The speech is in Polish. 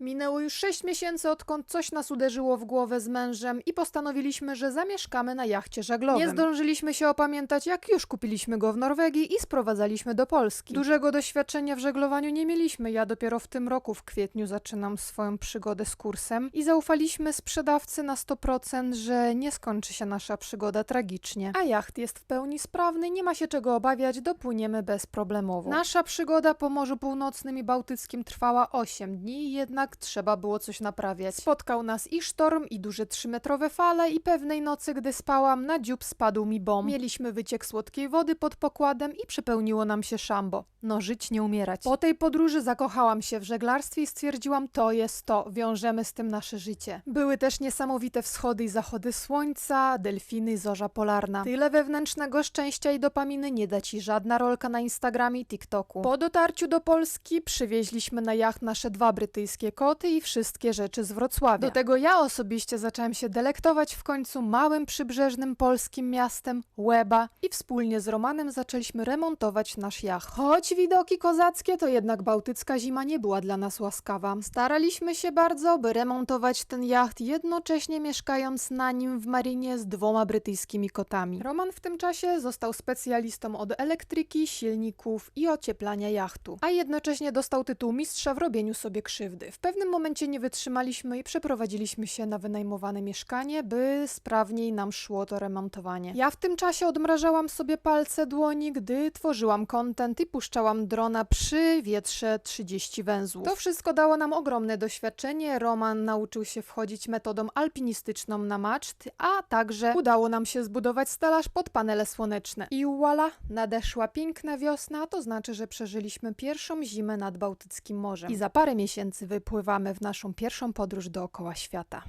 Minęło już 6 miesięcy, odkąd coś nas uderzyło w głowę z mężem i postanowiliśmy, że zamieszkamy na jachcie żaglowym. Nie zdążyliśmy się opamiętać, jak już kupiliśmy go w Norwegii i sprowadzaliśmy do Polski. Dużego doświadczenia w żeglowaniu nie mieliśmy. Ja dopiero w tym roku, w kwietniu, zaczynam swoją przygodę z kursem i zaufaliśmy sprzedawcy na 100%, że nie skończy się nasza przygoda tragicznie. A jacht jest w pełni sprawny, nie ma się czego obawiać, dopłyniemy bezproblemowo. Nasza przygoda po Morzu Północnym i Bałtyckim trwała 8 dni, jednak trzeba było coś naprawiać. Spotkał nas i sztorm, i duże trzymetrowe fale, i pewnej nocy, gdy spałam, na dziób spadł mi bomb. Mieliśmy wyciek słodkiej wody pod pokładem i przypełniło nam się szambo. No, żyć nie umierać. Po tej podróży zakochałam się w żeglarstwie i stwierdziłam, to jest to, wiążemy z tym nasze życie. Były też niesamowite wschody i zachody słońca, delfiny, zorza polarna. Tyle wewnętrznego szczęścia i dopaminy nie da ci żadna rolka na Instagramie i TikToku. Po dotarciu do Polski przywieźliśmy na jacht nasze dwa brytyjskie koty i wszystkie rzeczy z Wrocławia. Do tego ja osobiście zaczęłam się delektować w końcu małym przybrzeżnym polskim miastem Łeba i wspólnie z Romanem zaczęliśmy remontować nasz jacht. Choć widoki kozackie, to jednak bałtycka zima nie była dla nas łaskawa. Staraliśmy się bardzo, by remontować ten jacht, jednocześnie mieszkając na nim w marinie z dwoma brytyjskimi kotami. Roman w tym czasie został specjalistą od elektryki, silników i ocieplania jachtu, a jednocześnie dostał tytuł mistrza w robieniu sobie krzywdy. W pewnym momencie nie wytrzymaliśmy i przeprowadziliśmy się na wynajmowane mieszkanie, by sprawniej nam szło to remontowanie. Ja w tym czasie odmrażałam sobie palce dłoni, gdy tworzyłam content i puszczałam drona przy wietrze 30 węzłów. To wszystko dało nam ogromne doświadczenie. Roman nauczył się wchodzić metodą alpinistyczną na maszt, a także udało nam się zbudować stelaż pod panele słoneczne. I voila, nadeszła piękna wiosna, to znaczy, że przeżyliśmy pierwszą zimę nad Bałtyckim Morzem. I za parę miesięcy wypływamy w naszą pierwszą podróż dookoła świata.